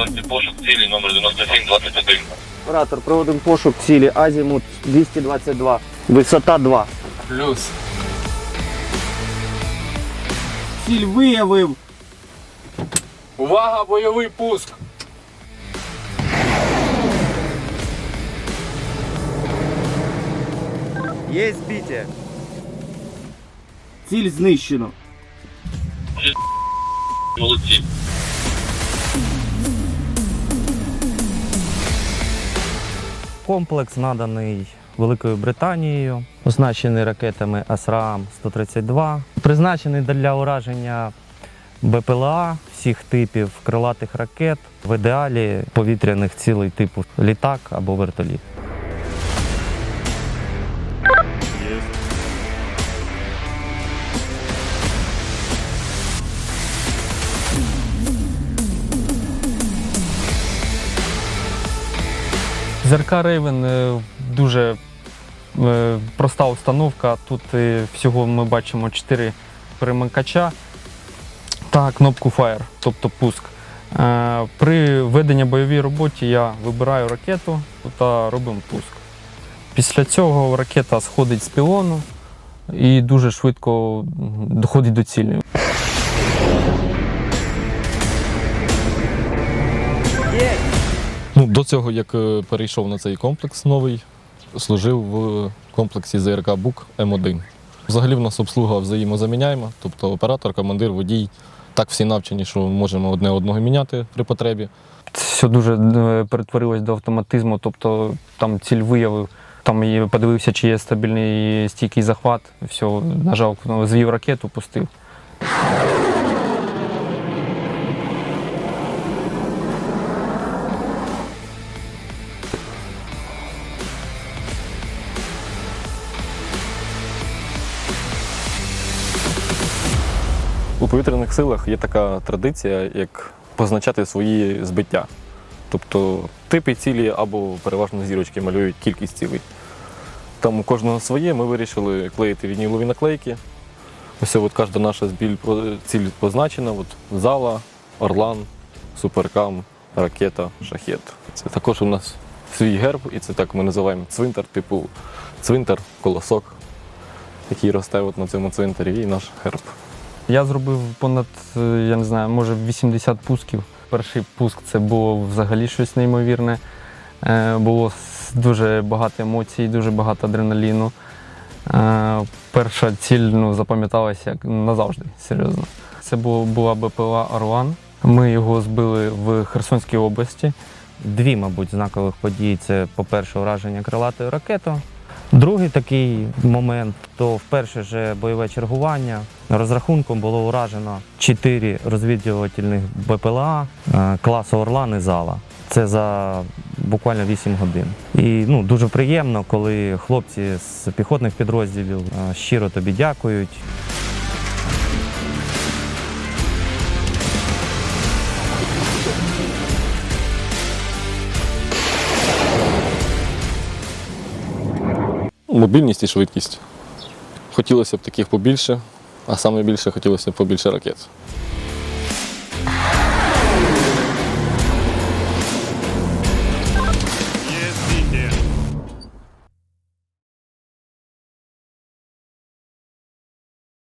провести пошук цілі номер 9721. Оператор, проводимо пошук цілі Азімут 222. Висота 2. Плюс. Ціль виявив. Увага, бойовий пуск. Є збиття. Ціль знищено. Молодці. Комплекс наданий Великою Британією, оснащений ракетами АСРААМ 132, призначений для ураження БПЛА всіх типів крилатих ракет, в ідеалі повітряних цілей типу літак або вертоліт. ЗРК Рейвен е, дуже е, проста установка. Тут е, всього ми бачимо 4 перемикача та кнопку Fire, тобто пуск. При веденні бойовій роботі я вибираю ракету та робимо пуск. Після цього ракета сходить з пілону і дуже швидко доходить до цілі. Ну, до цього, як е, перейшов на цей комплекс новий, служив в комплексі ЗРК БУК М1. Взагалі в нас обслуга взаємозаміняєма, тобто оператор, командир, водій. Так всі навчені, що можемо одне одного міняти при потребі. все дуже е, перетворилось до автоматизму, тобто там ціль виявив, там і подивився, чи є стабільний стійкий захват, все, нажав, звів ракету, пустив. У повітряних силах є така традиція, як позначати свої збиття. Тобто типи цілі або переважно зірочки малюють кількість цілей. Там у кожного своє, ми вирішили клеїти вінілові наклейки. Ось от кожна наша ціль позначена. От зала, Орлан, Суперкам, ракета, шахет. Це також у нас свій герб, і це так ми називаємо цвинтар, типу цвинтар, колосок, який росте от на цьому цвинтарі, і наш герб. Я зробив понад, е, я не знаю, може 80 пусків. Перший пуск це було взагалі щось неймовірне. Е, Було дуже багато емоцій, дуже багато адреналіну. Е, Перша ціль ну, запам'яталася як назавжди, серйозно. Це була БПЛА Орлан. Ми його збили в Херсонській області. Дві, мабуть, знакових події це, по-перше, ураження крилатою ракетою. Другий такий момент то вперше же бойове чергування. Розрахунком було уражено чотири розвідувальних БПЛА е, класу Орлан і Зала. Це за буквально 8 годин. І ну, дуже приємно, коли хлопці з піхотних підрозділів е, щиро тобі дякують. Мобільність і швидкість. Хотілося б таких побільше, а саме більше хотілося б побільше ракет.